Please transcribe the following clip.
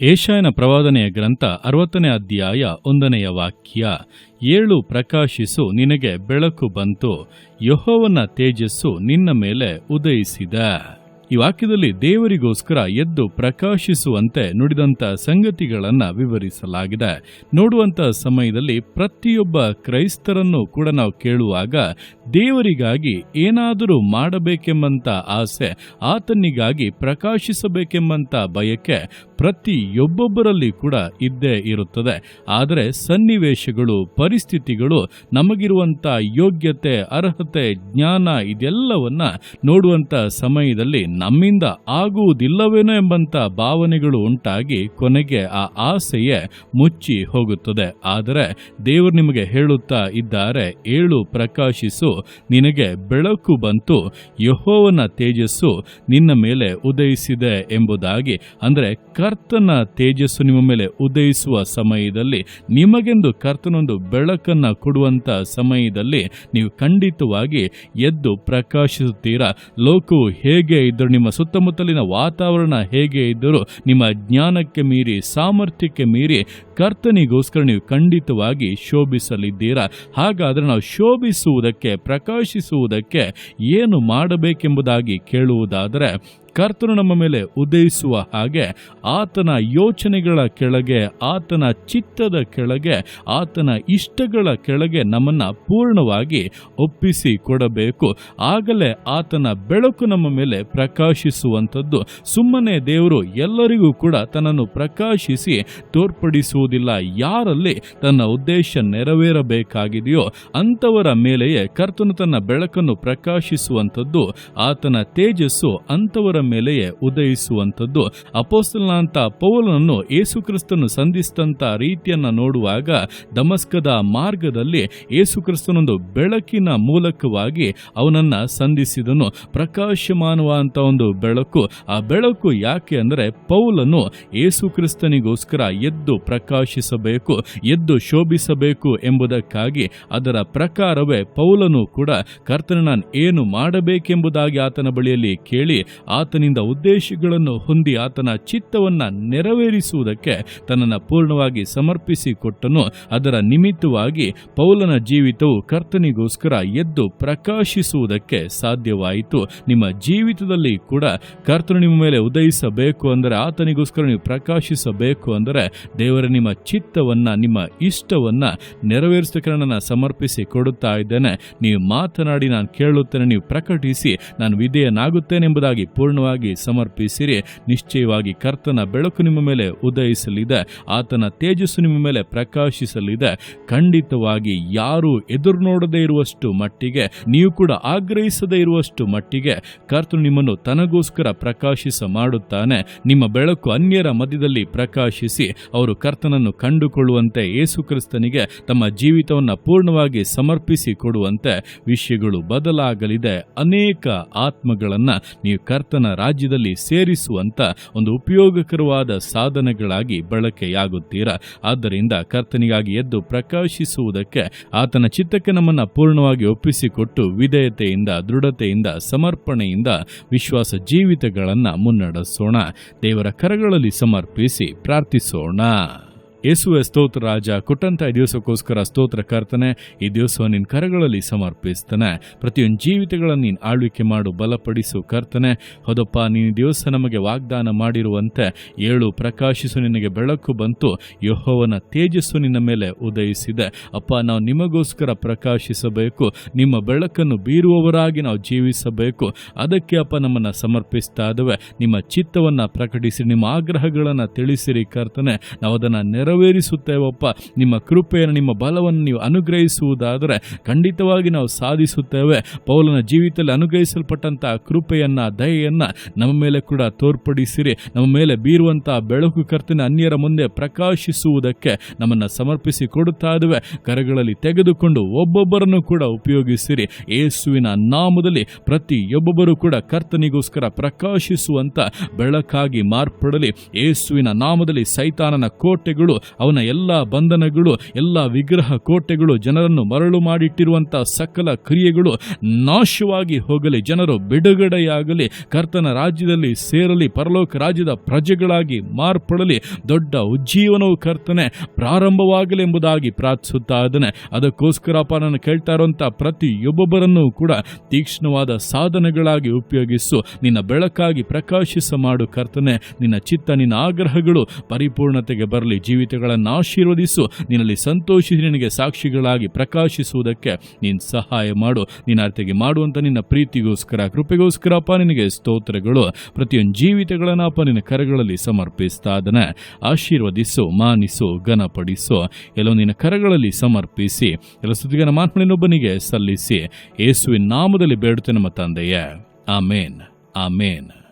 ಏಷಾಯನ ಪ್ರವಾದನೆಯ ಗ್ರಂಥ ಅರವತ್ತನೇ ಅಧ್ಯಾಯ ಒಂದನೆಯ ವಾಕ್ಯ, ಏಳು ಪ್ರಕಾಶಿಸು ನಿನಗೆ ಬೆಳಕು ಬಂತು, ಯಹೋವನ ತೇಜಸ್ಸು ನಿನ್ನ ಮೇಲೆ ಉದಯಿಸಿದ. ಈ ವಾಕ್ಯದಲ್ಲಿ ದೇವರಿಗೋಸ್ಕರ ಎದ್ದು ಪ್ರಕಾಶಿಸುವಂತೆ ನುಡಿದಂತ ಸಂಗತಿಗಳನ್ನ ವಿವರಿಸಲಾಗಿದೆ. ನೋಡುವಂತ ಸಮಯದಲ್ಲಿ ಪ್ರತಿಯೊಬ್ಬ ಕ್ರೈಸ್ತರನ್ನು ಕೂಡ ನಾವು ಕೇಳುವಾಗ ದೇವರಿಗಾಗಿ ಏನಾದರೂ ಮಾಡಬೇಕೆಂಬಂತ ಆಸೆ, ಆತನಿಗಾಗಿ ಪ್ರಕಾಶಿಸಬೇಕೆಂಬಂತ ಬಯಕೆ ಪ್ರತಿಯೊಬ್ಬೊಬ್ಬರಲ್ಲಿ ಕೂಡ ಇದ್ದೇ ಇರುತ್ತದೆ. ಆದರೆ ಸನ್ನಿವೇಶಗಳು, ಪರಿಸ್ಥಿತಿಗಳು, ನಮಗಿರುವಂತ ಯೋಗ್ಯತೆ, ಅರ್ಹತೆ, ಜ್ಞಾನ ಇದೆಲ್ಲವನ್ನ ನೋಡುವಂತ ಸಮಯದಲ್ಲಿ ನಮ್ಮಿಂದ ಆಗುವುದಿಲ್ಲವೇನೋ ಎಂಬಂತ ಭಾವನೆಗಳು ಉಂಟಾಗಿ ಕೊನೆಗೆ ಆ ಆಸೆಯೇ ಮುಚ್ಚಿ ಹೋಗುತ್ತದೆ. ಆದರೆ ದೇವರು ನಿಮಗೆ ಹೇಳುತ್ತಾ ಇದ್ದಾರೆ, ಏಳು ಪ್ರಕಾಶಿಸು, ನಿನಗೆ ಬೆಳಕು ಬಂತು, ಯಹೋವನ ತೇಜಸ್ಸು ನಿನ್ನ ಮೇಲೆ ಉದಯಿಸಿದೆ ಎಂಬುದಾಗಿ. ಅಂದರೆ ಕರ್ತನ ತೇಜಸ್ಸು ನಿಮ್ಮ ಮೇಲೆ ಉದಯಿಸುವ ಸಮಯದಲ್ಲಿ, ನಿಮಗೆಂದು ಕರ್ತನೊಂದು ಬೆಳಕನ್ನು ಕೊಡುವಂಥ ಸಮಯದಲ್ಲಿ ನೀವು ಖಂಡಿತವಾಗಿ ಎದ್ದು ಪ್ರಕಾಶಿಸುತ್ತೀರಾ? ಲೋಕವು ಹೇಗೆ ಇದ್ದರೂ ನಿಮ್ಮ ಸುತ್ತಮುತ್ತಲಿನ ವಾತಾವರಣ ಹೇಗೆ ಇದ್ದರೂ ನಿಮ್ಮ ಜ್ಞಾನಕ್ಕೆ ಮೀರಿ ಸಾಮರ್ಥ್ಯಕ್ಕೆ ಮೀರಿ ಕರ್ತನಿಗೋಸ್ಕರ ನೀವು ಖಂಡಿತವಾಗಿ ಶೋಭಿಸಲಿದ್ದೀರಾ? ಹಾಗಾದರೆ ನಾವು ಶೋಭಿಸುವುದಕ್ಕೆ, ಪ್ರಕಾಶಿಸುವುದಕ್ಕೆ ಏನು ಮಾಡಬೇಕೆಂಬುದಾಗಿ ಕೇಳುವುದಾದರೆ, ಕರ್ತನು ನಮ್ಮ ಮೇಲೆ ಉದಯಿಸುವ ಹಾಗೆ ಆತನ ಯೋಚನೆಗಳ ಕೆಳಗೆ, ಆತನ ಚಿತ್ತದ ಕೆಳಗೆ, ಆತನ ಇಷ್ಟಗಳ ಕೆಳಗೆ ನಮ್ಮನ್ನು ಪೂರ್ಣವಾಗಿ ಒಪ್ಪಿಸಿ ಕೊಡಬೇಕು ಆಗಲೇ ಆತನ ಬೆಳಕು ನಮ್ಮ ಮೇಲೆ ಪ್ರಕಾಶಿಸುವಂಥದ್ದು. ಸುಮ್ಮನೆ ದೇವರು ಎಲ್ಲರಿಗೂ ಕೂಡ ತನ್ನನ್ನು ಪ್ರಕಾಶಿಸಿ ತೋರ್ಪಡಿಸುವುದಿಲ್ಲ ಯಾರಲ್ಲಿ ತನ್ನ ಉದ್ದೇಶ ನೆರವೇರಬೇಕಾಗಿದೆಯೋ ಅಂಥವರ ಮೇಲೆಯೇ ಕರ್ತನು ತನ್ನ ಬೆಳಕನ್ನು ಪ್ರಕಾಶಿಸುವಂಥದ್ದು, ಆತನ ತೇಜಸ್ಸು ಅಂಥವರ ಮೇಲೆಯೇ ಉದಯಿಸುವಂಥದ್ದು. ಅಪೋಸ್ತಲನಂತ ಪೌಲನನ್ನು ಯೇಸುಕ್ರಿಸ್ತನು ಸಂಧಿಸಿದಂಥ ರೀತಿಯನ್ನ ನೋಡುವಾಗ ದಮಸ್ಕದ ಮಾರ್ಗದಲ್ಲಿ ಯೇಸುಕ್ರಿಸ್ತನೊಂದು ಬೆಳಕಿನ ಮೂಲಕವಾಗಿ ಅವನನ್ನ ಸಂಧಿಸಿದನು. ಪ್ರಕಾಶಮಾನವಾದಂಥ ಒಂದು ಬೆಳಕು. ಆ ಬೆಳಕು ಯಾಕೆ ಅಂದರೆ ಪೌಲನು ಯೇಸುಕ್ರಿಸ್ತನಿಗೋಸ್ಕರ ಎದ್ದು ಪ್ರಕಾಶಿಸಬೇಕು, ಎದ್ದು ಶೋಭಿಸಬೇಕು ಎಂಬುದಕ್ಕಾಗಿ ಅದರ ಪ್ರಕಾರವೇ ಪೌಲನು ಕೂಡ ಕರ್ತನ ಏನು ಮಾಡಬೇಕೆಂಬುದಾಗಿ ಆತನ ಬಳಿಯಲ್ಲಿ ಕೇಳಿ ಆತನಿಂದ ಉದ್ದೇಶಗಳನ್ನು ಹೊಂದಿ ಆತನ ಚಿತ್ತವನ್ನ ನೆರವೇರಿಸುವುದಕ್ಕೆ ತನ್ನನ್ನು ಪೂರ್ಣವಾಗಿ ಸಮರ್ಪಿಸಿಕೊಟ್ಟನು. ಅದರ ನಿಮಿತ್ತವಾಗಿ ಪೌಲನ ಜೀವಿತವು ಕರ್ತನಿಗೋಸ್ಕರ ಎದ್ದು ಪ್ರಕಾಶಿಸುವುದಕ್ಕೆ ಸಾಧ್ಯವಾಯಿತು. ನಿಮ್ಮ ಜೀವಿತದಲ್ಲಿ ಕೂಡ ಕರ್ತನು ನಿಮ್ಮ ಮೇಲೆ ಉದಯಿಸಬೇಕು ಅಂದರೆ ಆತನಿಗೋಸ್ಕರ ನೀವು ಪ್ರಕಾಶಿಸಬೇಕು ಅಂದರೆ ದೇವರ ನಿಮ್ಮ ಚಿತ್ತವನ್ನ, ನಿಮ್ಮ ಇಷ್ಟವನ್ನ ನೆರವೇರಿಸಕ್ಕೆ ನನ್ನನ್ನು ಸಮರ್ಪಿಸಿ ಕೊಡುತ್ತಾ ಇದ್ದೇನೆ. ನೀವು ಮಾತನಾಡಿ ನಾನು ಕೇಳುತ್ತೇನೆ, ನೀವು ಪ್ರಕಟಿಸಿ ನಾನು ವಿಧೇಯನಾಗುತ್ತೇನೆ ಎಂಬುದಾಗಿ ಪೂರ್ಣವಾಗಿ ಸಮರ್ಪಿಸಿರಿ. ನಿಶ್ಚಯವಾಗಿ ಕರ್ತನ ಬೆಳಕು ನಿಮ್ಮ ಮೇಲೆ ಉದಯಿಸಲಿದೆ, ಆತನ ತೇಜಸ್ಸು ನಿಮ್ಮ ಮೇಲೆ ಪ್ರಕಾಶಿಸಲಿದೆ. ಖಂಡಿತವಾಗಿ ಯಾರು ಎದುರು ನೋಡದೇ ಇರುವಷ್ಟು ಮಟ್ಟಿಗೆ, ನೀವು ಕೂಡ ಆಗ್ರಹಿಸದೇ ಇರುವಷ್ಟು ಮಟ್ಟಿಗೆ ಕರ್ತನು ನಿಮ್ಮನ್ನು ತನಗೋಸ್ಕರ ಪ್ರಕಾಶಿಸ ಮಾಡುತ್ತಾನೆ. ನಿಮ್ಮ ಬೆಳಕು ಅನ್ಯರ ಮಧ್ಯದಲ್ಲಿ ಪ್ರಕಾಶಿಸಿ, ಅವರು ಕರ್ತನನ್ನು ಕಂಡುಕೊಳ್ಳುವಂತೆ ಯೇಸುಕ್ರಿಸ್ತನಿಗೆ ತಮ್ಮ ಜೀವಿತವನ್ನು ಪೂರ್ಣವಾಗಿ ಸಮರ್ಪಿಸಿ ಕೊಡುವಂತೆ ವಿಷಯಗಳು ಬದಲಾಗಲಿದೆ. ಅನೇಕ ಆತ್ಮಗಳನ್ನು ನೀವು ಕರ್ತನ ರಾಜ್ಯದಲ್ಲಿ ಸೇರಿಸುವಂಥ ಒಂದು ಉಪಯೋಗಕರವಾದ ಸಾಧನಗಳಾಗಿ ಬಳಕೆಯಾಗುತ್ತೀರಾ. ಆದ್ದರಿಂದ ಕರ್ತನಿಗಾಗಿ ಎದ್ದು ಪ್ರಕಾಶಿಸುವುದಕ್ಕೆ ಆತನ ಚಿತ್ತಕ್ಕೆ ನಮ್ಮನ್ನು ಪೂರ್ಣವಾಗಿ ಒಪ್ಪಿಸಿಕೊಟ್ಟು ವಿಧೇಯತೆಯಿಂದ, ದೃಢತೆಯಿಂದ, ಸಮರ್ಪಣೆಯಿಂದ ವಿಶ್ವಾಸ ಜೀವಿತಗಳನ್ನು ಮುನ್ನಡೆಸೋಣ. ದೇವರ ಕರಗಳಲ್ಲಿ ಸಮರ್ಪಿಸಿ ಪ್ರಾರ್ಥಿಸೋಣ. ಯೇಸುವೆ ಸ್ತೋತ್ರ ರಾಜ, ಕೊಟ್ಟಂತ ಈ ದಿವಸಕ್ಕೋಸ್ಕರ ಸ್ತೋತ್ರ ಕರ್ತನೆ, ಈ ದಿವಸ ನಿನ್ನ ಕರಗಳಲ್ಲಿ ಸಮರ್ಪಿಸ್ತಾನೆ. ಪ್ರತಿಯೊಂದು ಜೀವಿತಗಳನ್ನು ನೀನು ಆಳ್ವಿಕೆ ಮಾಡು, ಬಲಪಡಿಸು ಕರ್ತನೆ. ಹೌದಪ್ಪ, ನೀನು ದಿವಸ ನಮಗೆ ವಾಗ್ದಾನ ಮಾಡಿರುವಂತೆ ಏಳು ಪ್ರಕಾಶಿಸು ನಿನಗೆ ಬೆಳಕು ಬಂತು, ಯಹೋವನ ತೇಜಸ್ಸು ನಿನ್ನ ಮೇಲೆ ಉದಯಿಸಿದೆ. ಅಪ್ಪ, ನಾವು ನಿಮಗೋಸ್ಕರ ಪ್ರಕಾಶಿಸಬೇಕು, ನಿಮ್ಮ ಬೆಳಕನ್ನು ಬೀರುವವರಾಗಿ ನಾವು ಜೀವಿಸಬೇಕು. ಅದಕ್ಕೆ ಅಪ್ಪ ನಮ್ಮನ್ನು ಸಮರ್ಪಿಸ್ತಾ ಇದ್ದೇವೆ ನಿಮ್ಮ ಚಿತ್ತವನ್ನು ಪ್ರಕಟಿಸಿ, ನಿಮ್ಮ ಆಗ್ರಹಗಳನ್ನು ತಿಳಿಸಿರಿ ಕರ್ತನೆ. ನಾವು ಅದನ್ನು ನೆರವೇರಿಸುತ್ತೇವಪ್ಪ. ನಿಮ್ಮ ಕೃಪೆಯನ್ನು, ನಿಮ್ಮ ಬಲವನ್ನು ನೀವು ಅನುಗ್ರಹಿಸುವುದಾದರೆ ಖಂಡಿತವಾಗಿ ನಾವು ಸಾಧಿಸುತ್ತೇವೆ. ಪೌಲನ ಜೀವಿತದಲ್ಲಿ ಅನುಗ್ರಹಿಸಲ್ಪಟ್ಟಂತಹ ಕೃಪೆಯನ್ನ, ದಯೆಯನ್ನ ನಮ್ಮ ಮೇಲೆ ಕೂಡ ತೋರ್ಪಡಿಸಿರಿ. ನಮ್ಮ ಮೇಲೆ ಬೀರುವಂತಹ ಬೆಳಕು ಕರ್ತನ ಅನ್ಯರ ಮುಂದೆ ಪ್ರಕಾಶಿಸುವುದಕ್ಕೆ ನಮ್ಮನ್ನು ಸಮರ್ಪಿಸಿ ಕೊಡುತ್ತಾ ಇದ್ದೇವೆ ಕರಗಳಲ್ಲಿ ತೆಗೆದುಕೊಂಡು ಒಬ್ಬೊಬ್ಬರನ್ನು ಕೂಡ ಉಪಯೋಗಿಸಿರಿ. ಯೇಸುವಿನ ನಾಮದಲ್ಲಿ ಪ್ರತಿಯೊಬ್ಬೊಬ್ಬರು ಕೂಡ ಕರ್ತನಿಗೋಸ್ಕರ ಪ್ರಕಾಶಿಸುವಂತ ಬೆಳಕಾಗಿ ಮಾರ್ಪಡಲಿ. ಯೇಸುವಿನ ನಾಮದಲ್ಲಿ ಸೈತಾನನ ಕೋಟೆಗಳು ಅವನ ಎಲ್ಲ ಬಂಧನಗಳು, ಎಲ್ಲ ವಿಗ್ರಹ ಕೋಟೆಗಳು ಜನರನ್ನು ಮರಳು ಮಾಡಿಟ್ಟಿರುವಂತಹ ಸಕಲ ಕ್ರಿಯೆಗಳು ನಾಶವಾಗಿ ಹೋಗಲಿ, ಜನರು ಬಿಡುಗಡೆಯಾಗಲಿ, ಕರ್ತನ ರಾಜ್ಯದಲ್ಲಿ ಸೇರಲಿ, ಪರಲೋಕ ರಾಜ್ಯದ ಪ್ರಜೆಗಳಾಗಿ ಮಾರ್ಪಡಲಿ, ದೊಡ್ಡ ಉಜ್ಜೀವನವು ಕರ್ತನೆ ಪ್ರಾರಂಭವಾಗಲಿ ಎಂಬುದಾಗಿ ಪ್ರಾರ್ಥಿಸುತ್ತಾ ಇದ್ದಾನೆ. ಅದಕ್ಕೋಸ್ಕರಪ್ಪ ನಾನು ಕೇಳ್ತಾ ಇರುವಂಥ ಪ್ರತಿಯೊಬ್ಬೊಬ್ಬರನ್ನೂ ಕೂಡ ತೀಕ್ಷ್ಣವಾದ ಸಾಧನಗಳಾಗಿ ಉಪಯೋಗಿಸು. ನಿನ್ನ ಬೆಳಕಾಗಿ ಪ್ರಕಾಶಿಸ ಮಾಡು ಕರ್ತನೆ. ನಿನ್ನ ಚಿತ್ತ, ನಿನ್ನ ಆಗ್ರಹಗಳು ಪರಿಪೂರ್ಣತೆಗೆ ಬರಲಿ ಜೀವಿತಗಳನ್ನು ಆಶೀರ್ವದಿಸು. ನಿನ್ನಲ್ಲಿ ಸಂತೋಷಿಸಿ, ನಿನಗೆ ಸಾಕ್ಷಿಗಳಾಗಿ ಪ್ರಕಾಶಿಸುವುದಕ್ಕೆ ನೀನು ಸಹಾಯ ಮಾಡು. ನಿನ್ನ ಅರ್ಥಗೆ ಮಾಡುವಂಥ ನಿನ್ನ ಪ್ರೀತಿಗೋಸ್ಕರ ಕೃಪೆಗೋಸ್ಕರ ಅಪ್ಪ ನಿನಗೆ ಸ್ತೋತ್ರಗಳು. ಪ್ರತಿಯೊಂದು ಜೀವಿತಗಳನ್ನಪ್ಪ ನಿನ್ನ ಕರಗಳಲ್ಲಿ ಸಮರ್ಪಿಸ್ತಾ ಅದನ್ನು ಆಶೀರ್ವದಿಸು, ಮಾನಿಸು, ಘನಪಡಿಸು. ಎಲ್ಲೋ ನಿನ್ನ ಕರಗಳಲ್ಲಿ ಸಮರ್ಪಿಸಿ, ಎಲ್ಲ ಸುದ್ದಿಗನ ಮಾತ್ಮಳಿನೊಬ್ಬನಿಗೆ ಸಲ್ಲಿಸಿ. ಯೇಸುವಿನ ನಾಮದಲ್ಲಿ ಬೇಡುತ್ತೆ ನಮ್ಮ ತಂದೆಯೇ. ಆಮೇನ್. ಆಮೇನ್.